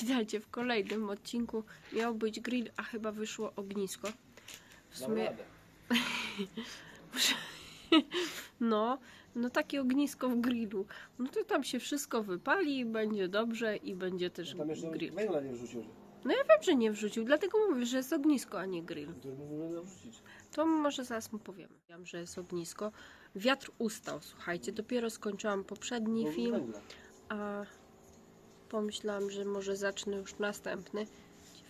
Witajcie w kolejnym odcinku. Miał być grill, a chyba wyszło ognisko. W sumie, no, no takie ognisko w grillu. No to tam się wszystko wypali i będzie dobrze i będzie też Tam jeszcze grill. węgla nie wrzucił. No ja wiem, że nie wrzucił, dlatego mówię, że jest ognisko, a nie grill. To może zaraz mu powiemy. Wiem, że jest ognisko. Wiatr ustał, słuchajcie. Dopiero skończyłam poprzedni film. węgla. a pomyślałam, że może zacznę już następny.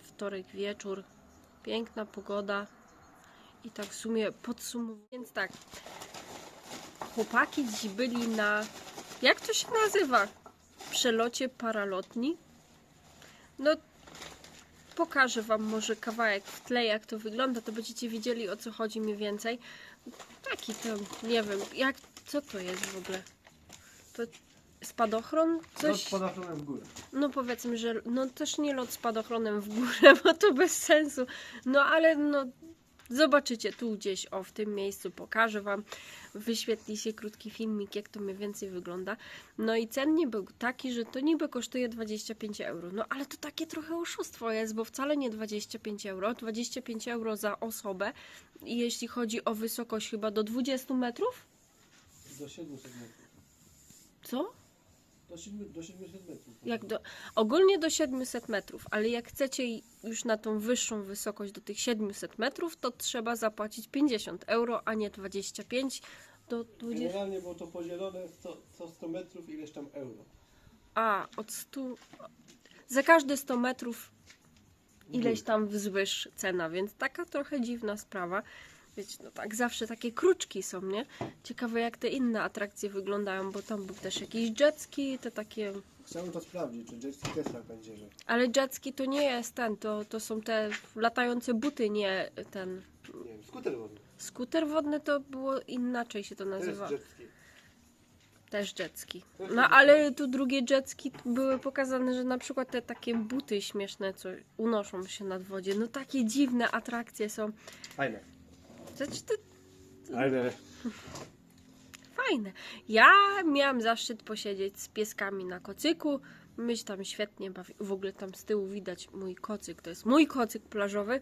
Wtorek wieczór, piękna pogoda i tak w sumie podsumowując. Więc tak, chłopaki dziś byli na, jak to się nazywa? Przelocie paralotni. No, pokażę Wam może kawałek w tle, jak to wygląda, to będziecie wiedzieli o co chodzi mniej więcej. Taki tam, nie wiem, jak, co to jest w ogóle? To spadochron? Lot Coś? pod ochroną w górę. No powiedzmy, że no też nie lot spadochronem w górę, bo to bez sensu. No ale no zobaczycie tu gdzieś, o w tym miejscu pokażę Wam. Wyświetli się krótki filmik, jak to mniej więcej wygląda. No i cennie był taki, że to niby kosztuje 25 euro. No ale to takie trochę oszustwo jest, bo wcale nie 25 euro. 25 euro za osobę. Jeśli chodzi o wysokość chyba do 20 metrów? Do 700 metrów. Co? Do, 7, do 700 metrów. Jak do, ogólnie do 700 metrów, ale jak chcecie już na tą wyższą wysokość do tych 700 metrów, to trzeba zapłacić 50 euro, a nie 25 do 20. Generalnie było to podzielone co, co 100 metrów ileś tam euro. A, od 100. Za każde 100 metrów ileś tam wzwyż cena, więc taka trochę dziwna sprawa. Wiecie, no tak, zawsze takie kruczki są, nie? Ciekawe jak te inne atrakcje wyglądają, bo tam był też jakiś jetski, te takie Chciałbym to sprawdzić, czy jetski też tak będzie, że... Ale jetski to nie jest ten, to, to są te latające buty, nie ten. Nie wiem, skuter wodny. Skuter wodny to było inaczej się to To jest nazywa. jetski. Też jetski. No ale tu drugie jetski były pokazane, że na przykład te takie buty śmieszne, co unoszą się nad wodzie. No takie dziwne atrakcje są. Fajne. Znaczy, to Ale... fajne. Ja miałam zaszczyt posiedzieć z pieskami na kocyku. My się tam świetnie bawi. W ogóle tam z tyłu widać mój kocyk. To jest mój kocyk plażowy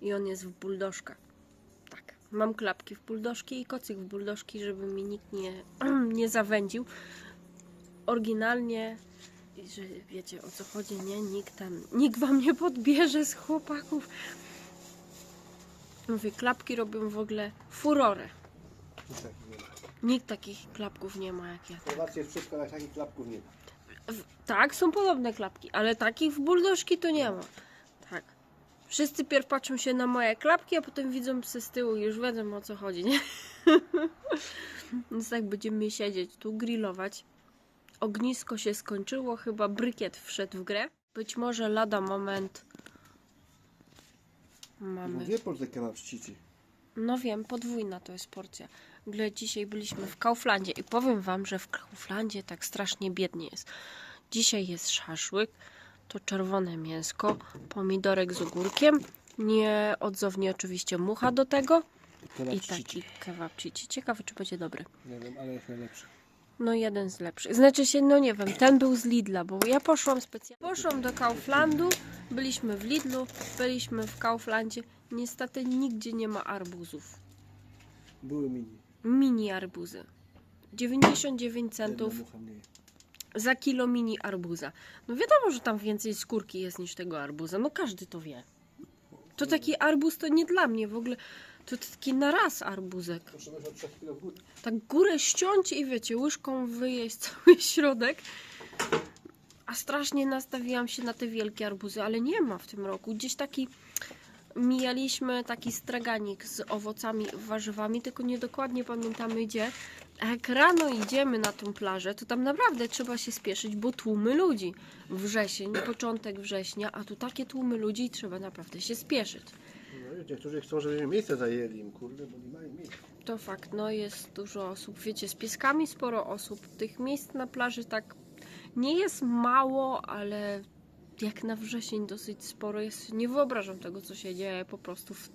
i on jest w buldożkach. Tak. Mam klapki w buldożki i kocyk w buldożki, żeby mi nikt nie, nie zawędził. Oryginalnie, że wiecie o co chodzi, nie? Nikt tam, nikt wam nie podbierze z chłopaków. Mówię, klapki robią w ogóle furorę. Nie ma. Nikt takich klapków nie ma jak ja. W Chorwacji jest wszystko, ale takich klapków nie ma. W, tak, są podobne klapki, ale takich w buldożki to nie ma. Tak. Wszyscy pierw patrzą się na moje klapki, a potem widzą psy z tyłu i już wiedzą o co chodzi, nie? Więc tak będziemy siedzieć tu, grillować. Ognisko się skończyło, chyba brykiet wszedł w grę. Być może lada moment. Mamy. Dwie porcje kebab czcici. No wiem, podwójna to jest porcja. W ogóle dzisiaj byliśmy w Kauflandzie i powiem wam, że w Kauflandzie tak strasznie biednie jest. Dzisiaj jest szaszłyk, to czerwone mięsko, pomidorek z ogórkiem, nieodzownie oczywiście mucha do tego Kebab i taki kebabcici. Ciekawe, czy będzie dobry. Nie wiem, ale jest najlepszy. No jeden z lepszych. Znaczy się, no nie wiem, ten był z Lidla, bo ja poszłam specjalnie. Poszłam do Kauflandu, byliśmy w Lidlu, byliśmy w Kauflandzie. Niestety nigdzie nie ma arbuzów. Były mini. Mini arbuzy. 99 centów za kilo mini arbuza. No wiadomo, że tam więcej skórki jest niż tego arbuza. No każdy to wie. To taki arbuz to nie dla mnie w ogóle. To taki na raz arbuzek. Proszę myśleć o 3 kilo w górę. Tak górę ściąć i wiecie, łyżką wyjeść cały środek. A strasznie nastawiłam się na te wielkie arbuzy, ale nie ma w tym roku. Gdzieś taki mijaliśmy taki straganik z owocami, warzywami, tylko nie dokładnie pamiętamy gdzie. A jak rano idziemy na tą plażę, to tam naprawdę trzeba się spieszyć, bo tłumy ludzi. Wrzesień, początek września, a tu takie tłumy ludzi i trzeba naprawdę się spieszyć. No niektórzy chcą, żeby miejsce zajęli im, kurde, bo nie mają miejsca. To fakt, no jest dużo osób. Wiecie, z pieskami sporo osób. Tych miejsc na plaży tak nie jest mało, ale jak na wrzesień dosyć sporo jest. Nie wyobrażam tego, co się dzieje po prostu w,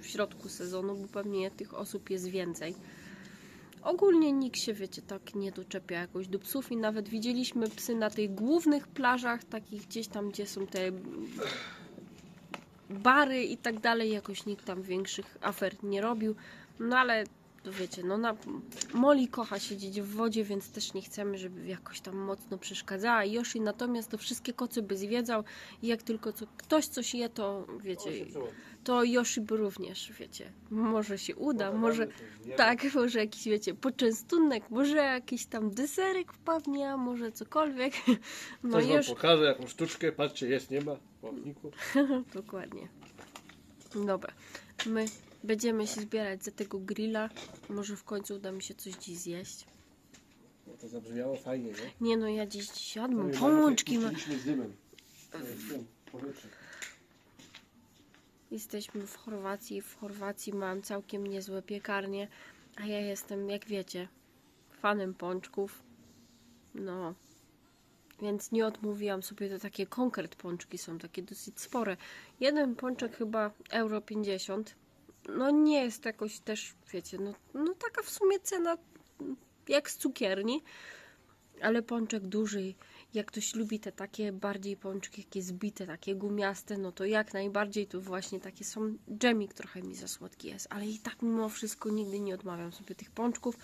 w środku sezonu, bo pewnie tych osób jest więcej. Ogólnie nikt się, wiecie, tak nie doczepia jakoś do psów i nawet widzieliśmy psy na tych głównych plażach, takich gdzieś tam, gdzie są te bary i tak dalej, jakoś nikt tam większych afer nie robił. No ale to wiecie, no na Molly kocha siedzieć w wodzie, więc też nie chcemy, żeby jakoś tam mocno przeszkadzała. Yoshi natomiast to wszystkie kocy by zwiedzał i jak tylko co, ktoś coś je, to wiecie, to Yoshi by również, wiecie, może się uda, może tak, może jakiś, wiecie, poczęstunek, może jakiś tam deserek wpadnie, a może cokolwiek. No Coś wam już, pokażę, jaką sztuczkę, patrzcie, jest, nie ma, dokładnie. Dobra, my będziemy się zbierać za tego grilla, może w końcu uda mi się coś dziś zjeść. No to zabrzmiało fajnie, nie? Nie no, ja dziś dziś jadłam pączki, ma... z dymem. Powietrze. Jesteśmy w Chorwacji. W Chorwacji mam całkiem niezłe piekarnie, a ja jestem, jak wiecie, fanem pączków. No, więc nie odmówiłam sobie, to takie konkret pączki są, takie dosyć spore. Jeden pączek chyba euro 50. No nie jest jakoś też, wiecie, no, no taka w sumie cena jak z cukierni, ale pączek duży. Jak ktoś lubi te takie bardziej pączki, jakie zbite, takie gumiaste, no to jak najbardziej tu właśnie takie są. Dżemik trochę mi za słodki jest, ale i tak mimo wszystko nigdy nie odmawiam sobie tych pączków.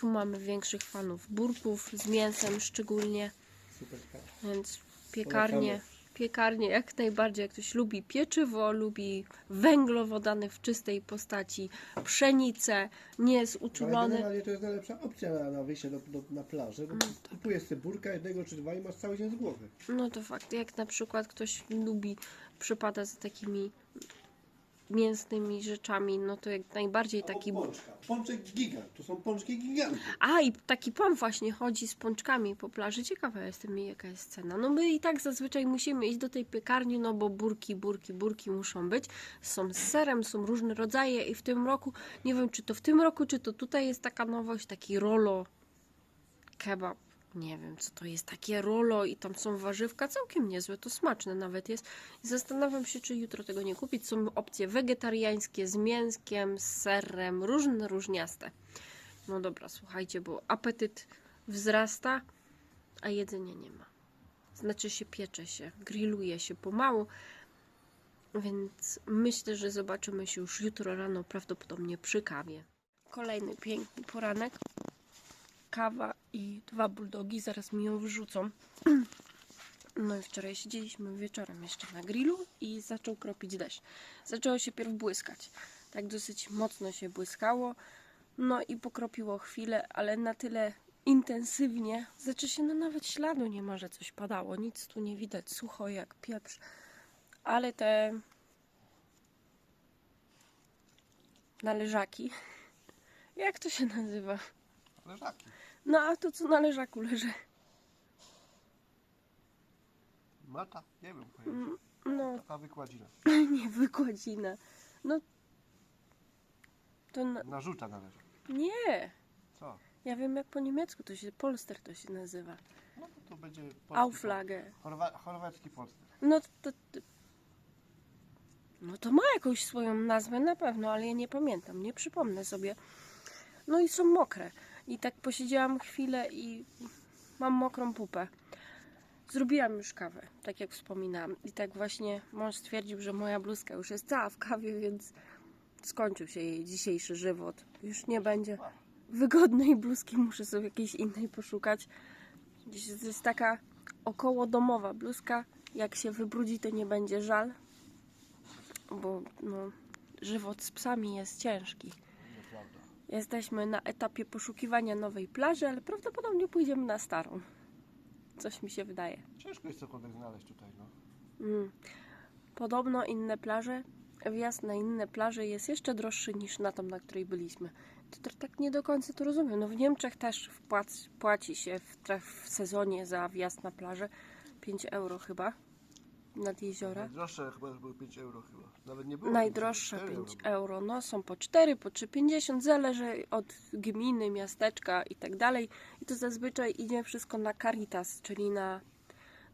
Tu mamy większych fanów burków z mięsem szczególnie, Super. tak. więc piekarnie, piekarnie jak najbardziej. Jak ktoś lubi pieczywo, lubi węglowodany w czystej postaci, pszenicę, nie jest Ale uczulony. generalnie to jest najlepsza opcja na, na wyjście do, do, na plażę, bo kupujesz sobie burka jednego czy dwa i masz cały dzień z głowy. No to fakt. Jak na przykład ktoś lubi, przypada za takimi mięsnymi rzeczami, no to jak najbardziej taki. Pączka. Pączek gigant. Tu są pączki giganty. A i taki pan właśnie chodzi z pączkami po plaży. Ciekawa jestem, jaka jest cena. No my i tak zazwyczaj musimy iść do tej piekarni, no bo burki, burki, burki muszą być. Są z serem, są różne rodzaje i w tym roku, nie wiem czy to w tym roku, czy to tutaj jest taka nowość, taki rolo kebab. Nie wiem, co to jest takie rolo i tam są warzywka, całkiem niezłe, to smaczne nawet jest. Zastanawiam się, czy jutro tego nie kupić. Są opcje wegetariańskie z mięskiem, z serem, różne, różniaste. No dobra, słuchajcie, bo apetyt wzrasta, a jedzenia nie ma. Znaczy się piecze się, grilluje się pomału, więc myślę, że zobaczymy się już jutro rano, prawdopodobnie przy kawie. Kolejny piękny poranek. Kawa i dwa bulldogi, zaraz mi ją wyrzucą. No i wczoraj siedzieliśmy wieczorem jeszcze na grillu i zaczął kropić deszcz. Zaczęło się pierw błyskać. Tak dosyć mocno się błyskało. No i pokropiło chwilę, ale na tyle intensywnie, znaczy się no nawet śladu nie ma, że coś padało. Nic tu nie widać, sucho jak pieprz. Ale te należaki, jak to się nazywa? Leżaki. No a to co na leżaku leży? Mata? Nie wiem. No Taka wykładzina. nie wykładzina. No to na... Narzuta należy. nie. Co? Ja wiem jak po niemiecku to się polster to się nazywa. No to, to będzie polski Auflage. Chorwa chorwacki polski. No to, to No to ma jakąś swoją nazwę na pewno, ale ja nie pamiętam, nie przypomnę sobie. No i są mokre. I tak posiedziałam chwilę i mam mokrą pupę. Zrobiłam już kawę, tak jak wspominałam. I tak właśnie mąż stwierdził, że moja bluzka już jest cała w kawie, więc skończył się jej dzisiejszy żywot. Już nie będzie wygodnej bluzki, muszę sobie jakiejś innej poszukać. To jest taka około domowa bluzka. Jak się wybrudzi, to nie będzie żal, bo no, żywot z psami jest ciężki. Jesteśmy na etapie poszukiwania nowej plaży, ale prawdopodobnie pójdziemy na starą. Coś mi się wydaje. Ciężko jest cokolwiek znaleźć tutaj, no. Mm. Podobno inne plaże, wjazd na inne plaże jest jeszcze droższy niż na tą, na której byliśmy. To, tak nie do końca to rozumiem. No w Niemczech też wpłac, płaci się w, w sezonie za wjazd na plażę 5 euro chyba nad jeziora. Najdroższe chyba były 5 euro chyba. Nawet nie było. Najdroższe 4 5 euro. euro. No są po 4, po 3,50, zależy od gminy, miasteczka i tak dalej. I to zazwyczaj idzie wszystko na Caritas, czyli na,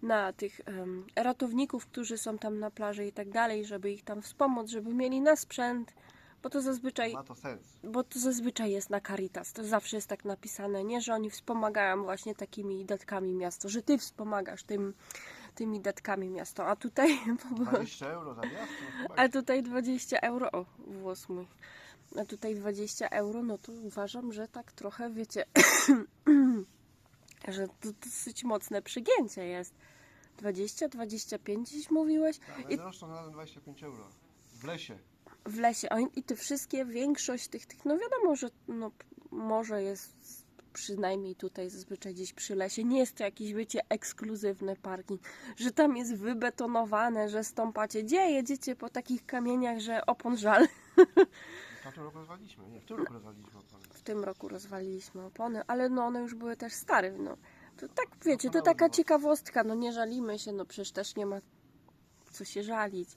na tych em, ratowników, którzy są tam na plaży i tak dalej, żeby ich tam wspomóc, żeby mieli na sprzęt, Bo to zazwyczaj Ma to sens. bo to zazwyczaj jest na Caritas. To zawsze jest tak napisane, nie? Że oni wspomagają właśnie takimi datkami miasto, że ty wspomagasz tym, tymi datkami miasto, a tutaj, 20 euro za miasto? a tutaj 20 euro, o, włos mój, a tutaj 20 euro, no to uważam, że tak trochę, wiecie, że to dosyć mocne przygięcie jest. 20, 25 dziś mówiłeś? Tak, I- najdroższą znalazłem 25 euro. W lesie. w lesie. I te wszystkie, większość tych, tych no wiadomo, że no, może jest przynajmniej tutaj zazwyczaj gdzieś przy lesie. Nie jest to jakiś, wiecie, ekskluzywny parking, że tam jest wybetonowane, że stąpacie. Gdzie jedziecie po takich kamieniach, że opon żal? W tamtym roku rozwaliliśmy. Nie, w tym roku rozwaliliśmy opony. W tym roku rozwaliliśmy opony, ale no one już były też stare, no. To tak, wiecie, to taka ciekawostka, no nie żalimy się, no przecież też nie ma co się żalić.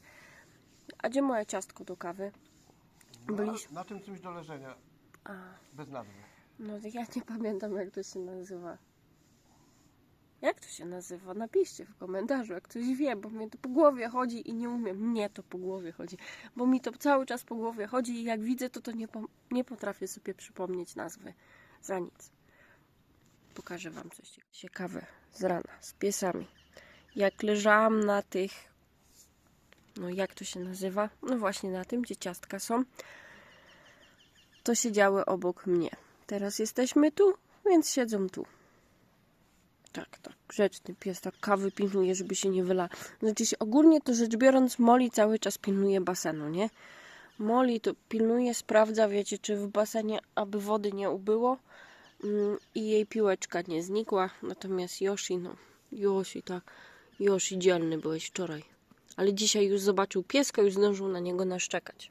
A gdzie moje ciastko do kawy? No, Byliśmy- Na tym czymś do leżenia. A, Bez nazwy. No ja nie pamiętam jak to się nazywa. Jak to się nazywa? Napiszcie w komentarzu, jak ktoś wie, bo mnie to po głowie chodzi i nie umiem. Mnie to po głowie chodzi, bo mi to cały czas po głowie chodzi i jak widzę to, to nie, po, nie potrafię sobie przypomnieć nazwy. Za nic. Pokażę Wam coś ciekawe z rana, z piesami. Jak leżałam na tych, no jak to się nazywa? No właśnie na tym, gdzie ciastka są, to siedziały obok mnie. Teraz jesteśmy tu, więc siedzą tu. Tak, tak, grzeczny pies, tak kawy pilnuje, żeby się nie wyla. Znaczy się, ogólnie to rzecz biorąc, Molly cały czas pilnuje basenu, nie? Molly to pilnuje, sprawdza, wiecie, czy w basenie, aby wody nie ubyło mm, i jej piłeczka nie znikła. Natomiast Yoshi, no, Yoshi, tak, Yoshi dzielny byłeś wczoraj. Ale dzisiaj już zobaczył pieska, już zdążył na niego naszczekać.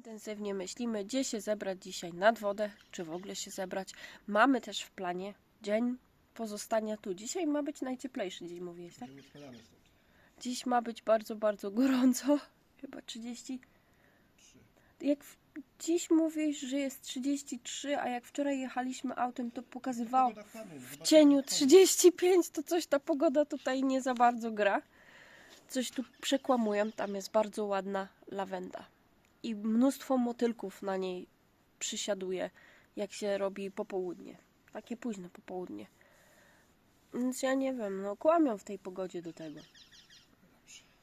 Intensywnie myślimy, gdzie się zebrać dzisiaj nad wodę, czy w ogóle się zebrać. Mamy też w planie dzień pozostania tu. Dzisiaj ma być najcieplejszy dzień, mówiłeś, tak? Dziś ma być bardzo, bardzo gorąco. Chyba 30. Jak w... dziś mówisz, że jest 33, a jak wczoraj jechaliśmy autem, to pokazywało w cieniu jak chodzi. 35, to coś ta pogoda tutaj nie za bardzo gra. Coś tu przekłamują, tam jest bardzo ładna lawenda. I mnóstwo motylków na niej przysiaduje, jak się robi popołudnie. Takie późne popołudnie. Więc ja nie wiem, no kłamią w tej pogodzie do tego.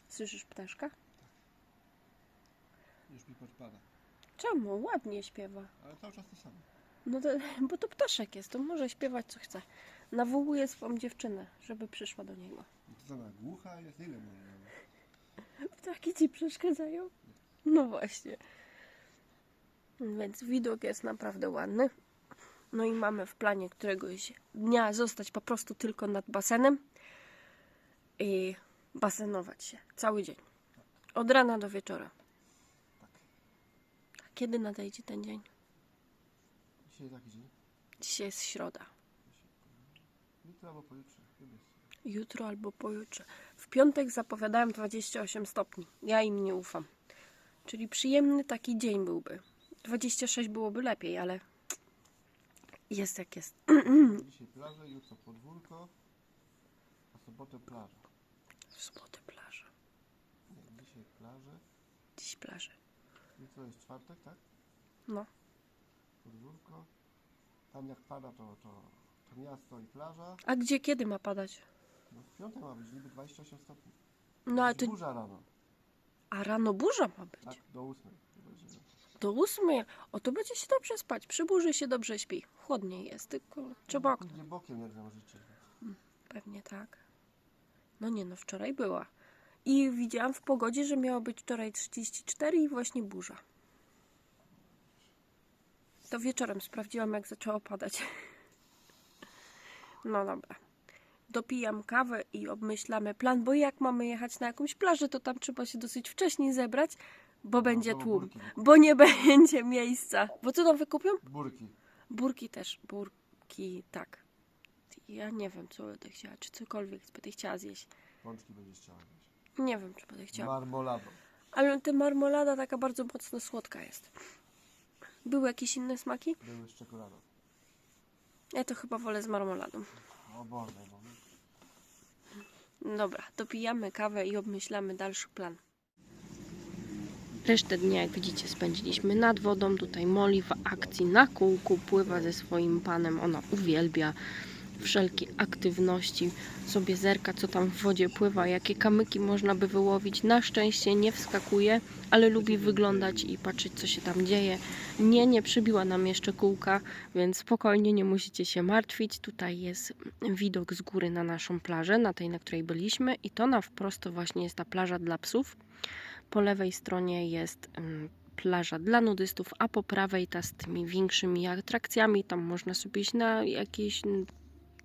Słyszysz ptaszka? Już mi podpada. Czemu? Ładnie śpiewa. Ale cały czas to samo. No to, bo to ptaszek jest, to może śpiewać co chce. Nawołuje swą dziewczynę, żeby przyszła do niego. No to sama głucha jest, wiem. może. Ptaki ci przeszkadzają? No właśnie. Więc widok jest naprawdę ładny. No i mamy w planie któregoś dnia zostać po prostu tylko nad basenem i basenować się cały dzień. Od rana do wieczora. A kiedy nadejdzie ten dzień? Dzisiaj taki dzień. Dzisiaj jest środa. Jutro albo pojutrze. Jutro albo pojutrze. W piątek zapowiadałem 28 stopni. Ja im nie ufam. Czyli przyjemny taki dzień byłby. 26 byłoby lepiej, ale jest jak jest. Dzisiaj plaża, jutro podwórko, a sobotę plaża. W sobotę plaża. Nie, dzisiaj plażę, Dziś plaża. jutro jest czwartek, tak? No. Podwórko. Tam jak pada to, to, to miasto i plaża. A gdzie, kiedy ma padać? No w piątek ma być niby 28 stopni. No ale to... Burza rano. A rano burza ma być. Tak, do 8. Będzie Do ósmej. O, to będzie się dobrze spać. Przy burzy się dobrze śpi. Chłodniej jest, tylko trzeba okno. Nie bokiem jak nam życie. Pewnie tak. No nie no, wczoraj była. I widziałam w pogodzie, że miało być wczoraj 34 i właśnie burza. To wieczorem sprawdziłam, jak zaczęło padać. No dobra. Dopijam kawę i obmyślamy plan, bo jak mamy jechać na jakąś plażę, to tam trzeba się dosyć wcześnie zebrać, bo będzie to tłum, burki. bo nie będzie miejsca. Bo co tam wykupią? Burki. Burki też, burki, tak. Ja nie wiem, co będę chciała, czy cokolwiek będę chciała zjeść. Pączki będziesz chciała mieć. Nie wiem, czy będę chciała. Marmolado. Ale ta marmolada taka bardzo mocno słodka jest. Były jakieś inne smaki? Były z czekoladą. Ja to chyba wolę z marmoladą. O Boże, no. Dobra, dopijamy kawę i obmyślamy dalszy plan. Resztę dnia, jak widzicie, spędziliśmy nad wodą. Tutaj Molly w akcji na kółku pływa ze swoim panem. Ona uwielbia wszelkie aktywności. Sobie zerka, co tam w wodzie pływa, jakie kamyki można by wyłowić. Na szczęście nie wskakuje, ale lubi wyglądać i patrzeć, co się tam dzieje. Nie, nie przybiła nam jeszcze kółka, więc spokojnie, nie musicie się martwić. Tutaj jest widok z góry na naszą plażę, na tej, na której byliśmy i to na wprost właśnie jest ta plaża dla psów. Po lewej stronie jest ym, plaża dla nudystów, a po prawej ta z tymi większymi atrakcjami. Tam można sobie iść na jakieś mm,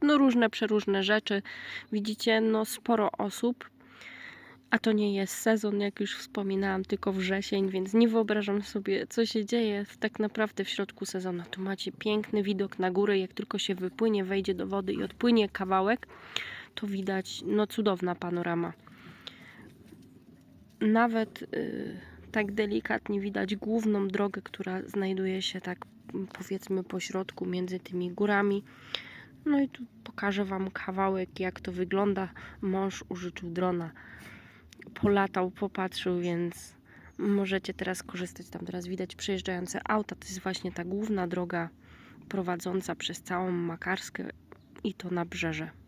no różne, przeróżne rzeczy. Widzicie, no sporo osób. A to nie jest sezon, jak już wspominałam, tylko wrzesień, więc nie wyobrażam sobie, co się dzieje tak naprawdę w środku sezonu. Tu macie piękny widok na górę, jak tylko się wypłynie, wejdzie do wody i odpłynie kawałek, to widać, no cudowna panorama. Nawet y, tak delikatnie widać główną drogę, która znajduje się tak powiedzmy po środku między tymi górami. No i tu pokażę Wam kawałek, jak to wygląda. Mąż użyczył drona, polatał, popatrzył, więc możecie teraz korzystać. Tam teraz widać przejeżdżające auta. To jest właśnie ta główna droga prowadząca przez całą Makarskę i to nabrzeże.